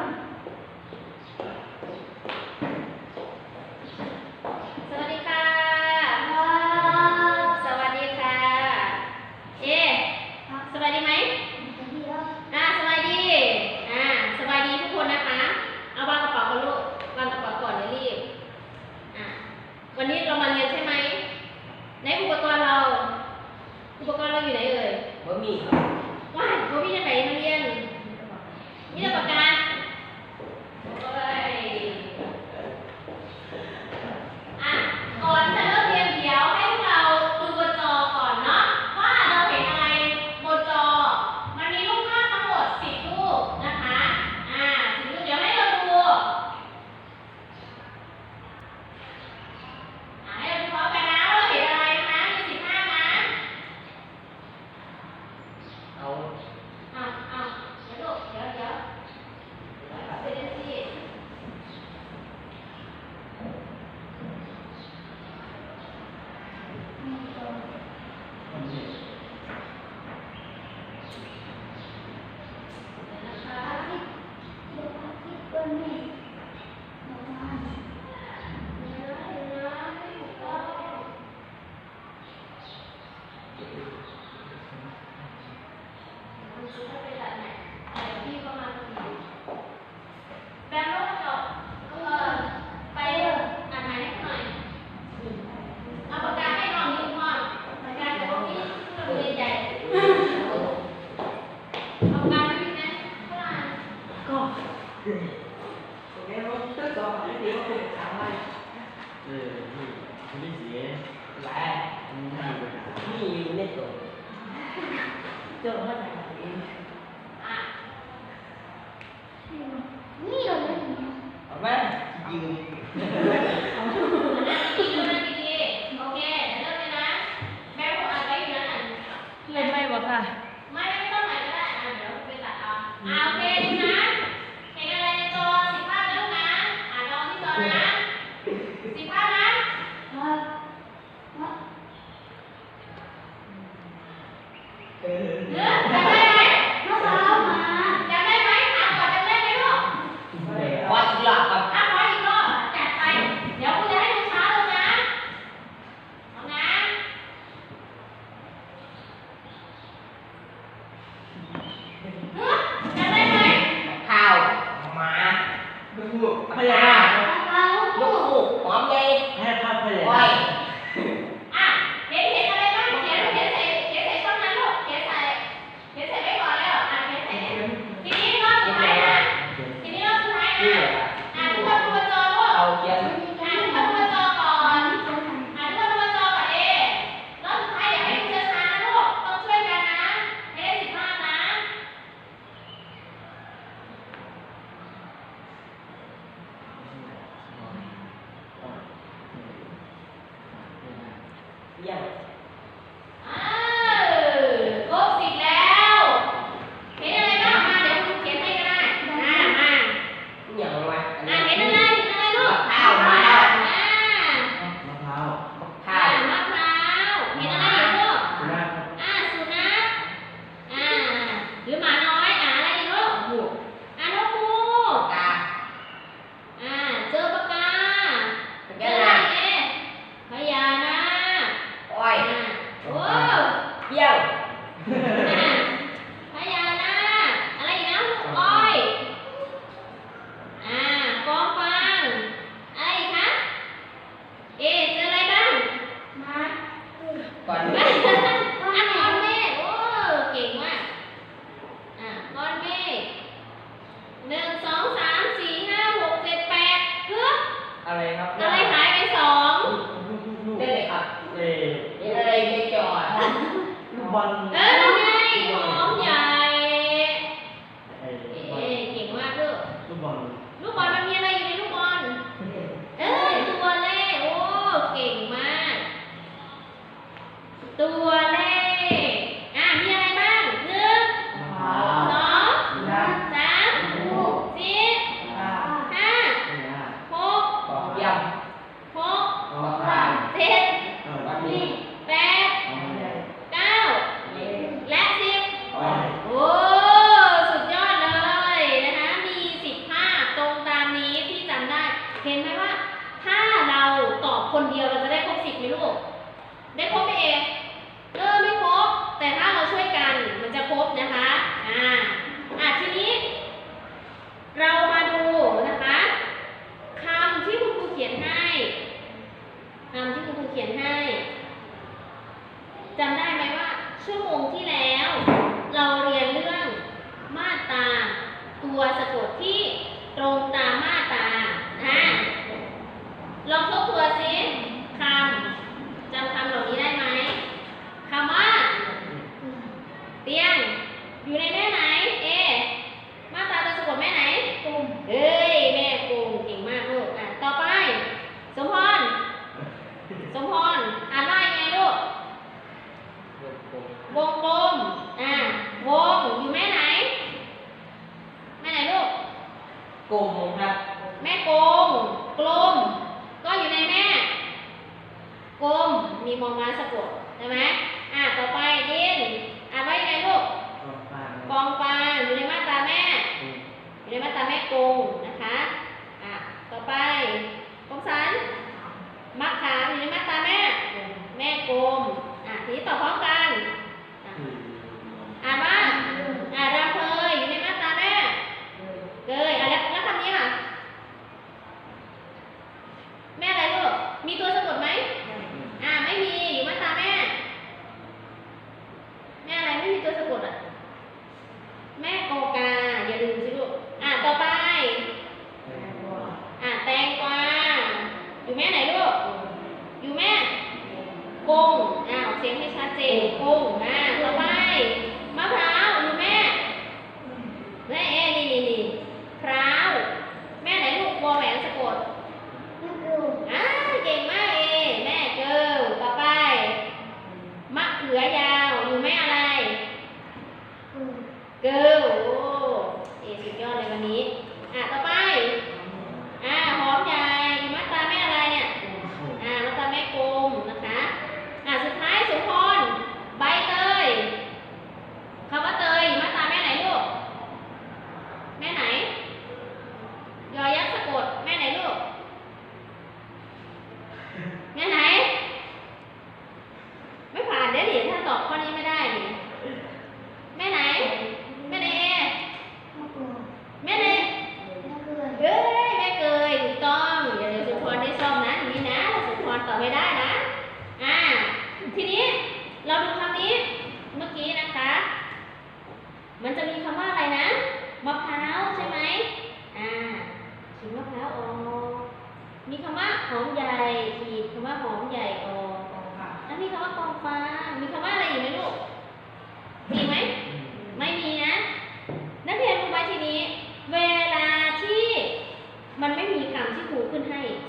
one. 理解来，你那个，你那个，就我那个。快点啊 nếu mà তো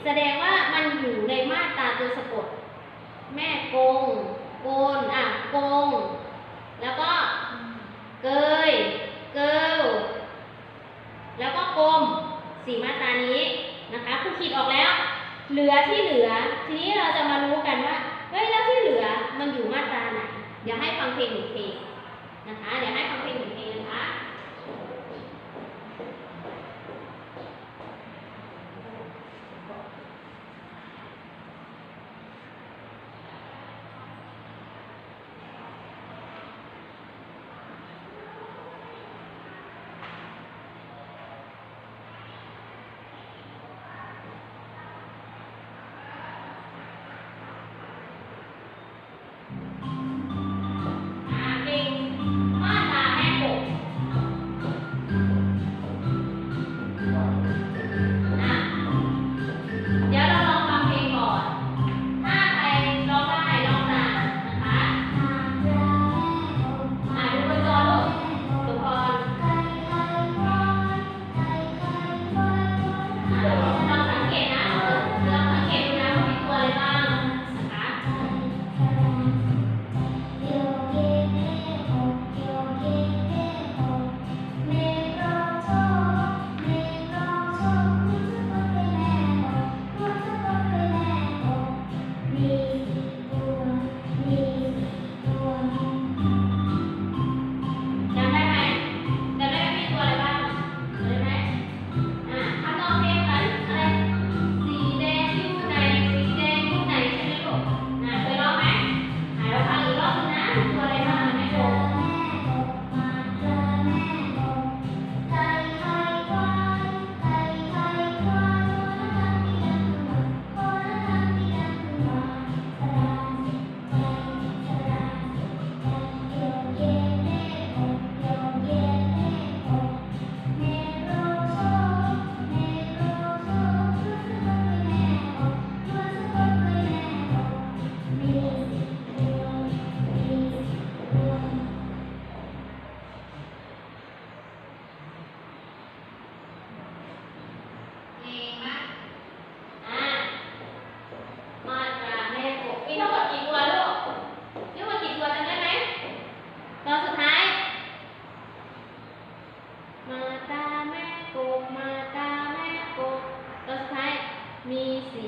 แสดงว่ามันอยู่ในมาตราตัวสะกด แม่โกง โกนอะโกง แล้วก็เกย เกลแล้วก็กลมสี่มาตรานี้นะคะครูคิดออกแล้ว เหลือที่เหลือ ทีนี้เราจะมารู้กันว่าเฮ้ยแล้วที่เหลือมันอยู่มาตราไหน เดี๋ยวให้ฟังเพลงหนึ่งเพลงนะคะ เดี๋ยวให้ฟังเพลงหนึ่งเพลงนะคะ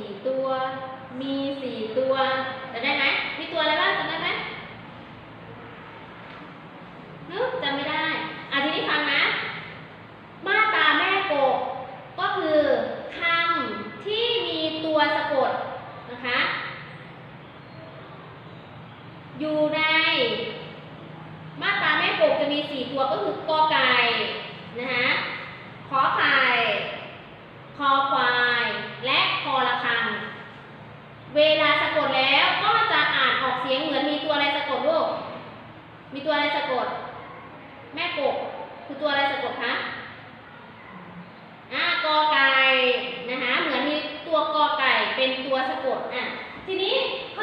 สี่ตัว มีสี่ตัวจะได้ไหมมีตัวอะไรบ้างจำได้ไหมนอกจำไม่ได้อะทีนี้ฟังนะ มาตาแม่โกกก็คือคำที่มีตัวสะกดนะคะ อยู่ใน มาตาแม่โกกจะมีสี่ตัวก็คือกอไก่นะคะ ออกเสียงเหมือนมีตัวอะไรสะกดลูก มีตัวอะไรสะกด แม่กบคือตัวอะไรสะกดคะอ่ากอไก่นะคะ เหมือนมีตัวกอไก่เป็นตัวสะกดอะทีนี้ข้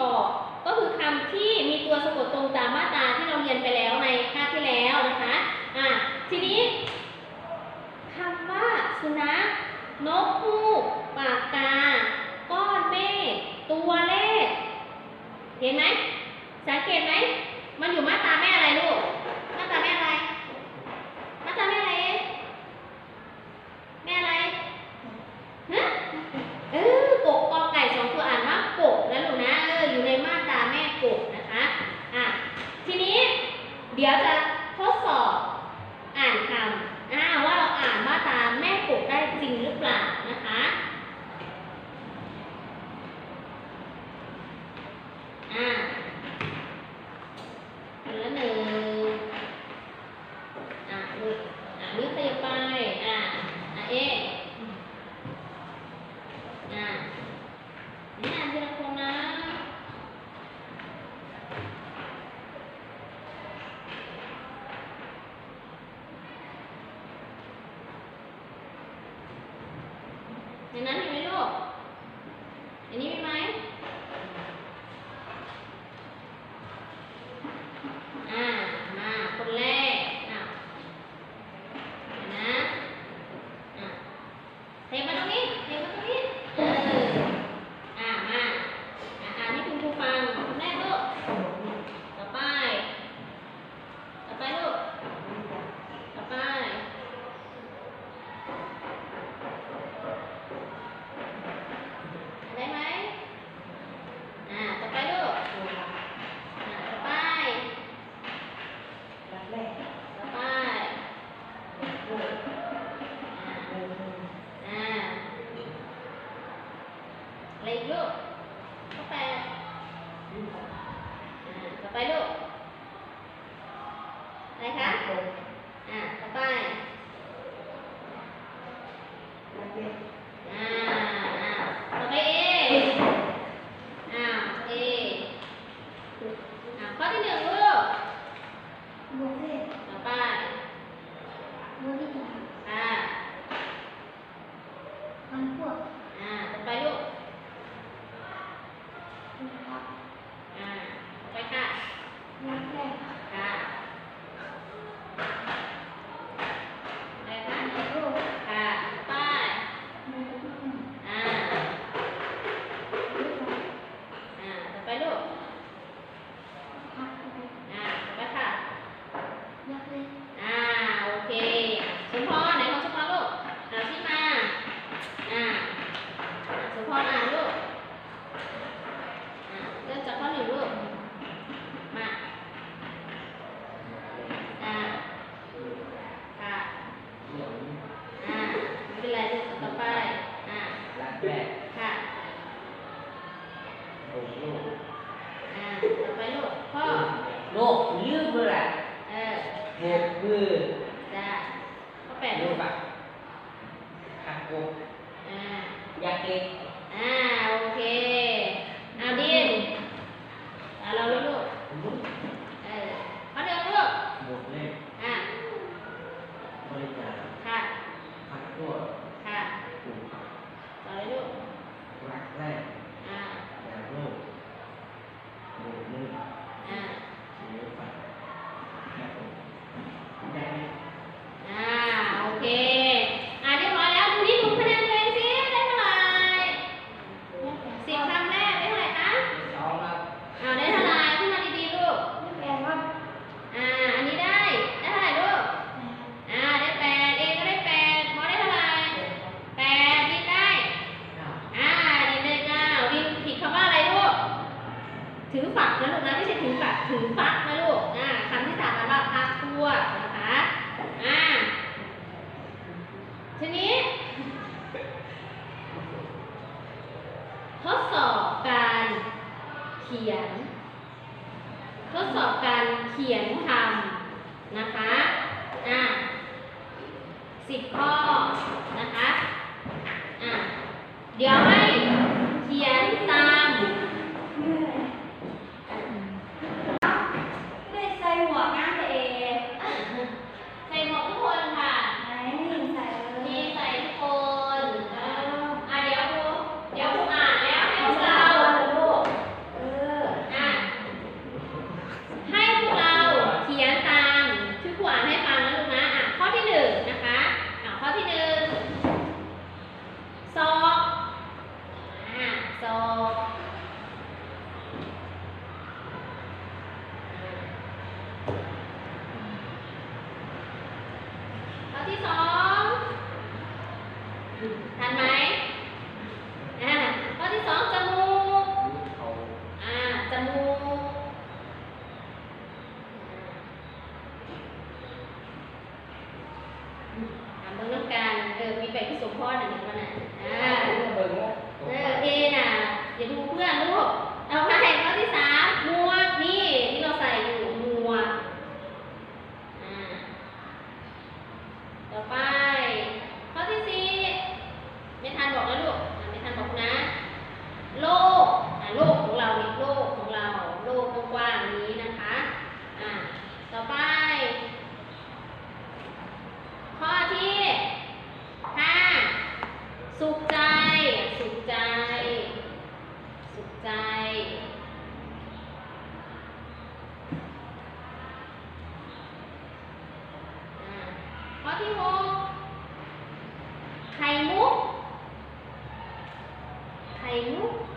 ออก ก็คือคำที่มีตัวสะกดตรงตามมาตราที่เราเรียนไปแล้วในคาบที่แล้วนะคะอะทีนี้ คำว่าสุนัขนกฮูกปากกา ก้อนเมฆตัวเลข เห็นไหมสังเกตไหมมันอยู่มาตรา 10 ข้อนะคะ อะ เดี๋ยวให้ พ่อหนึ่งมันอะ tenho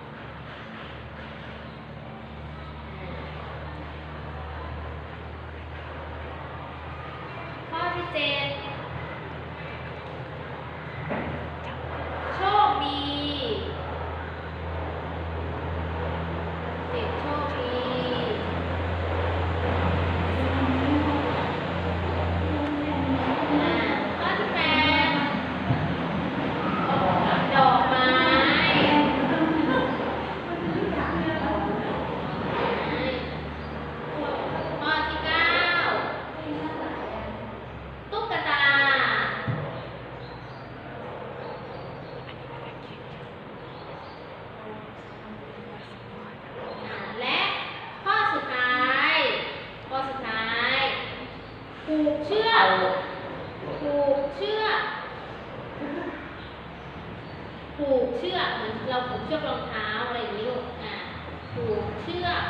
ผูกเชือกเหมือนเราผูกเชือกรองเท้าอะไรอย่างนี้ลูกอ่าผูกเชือก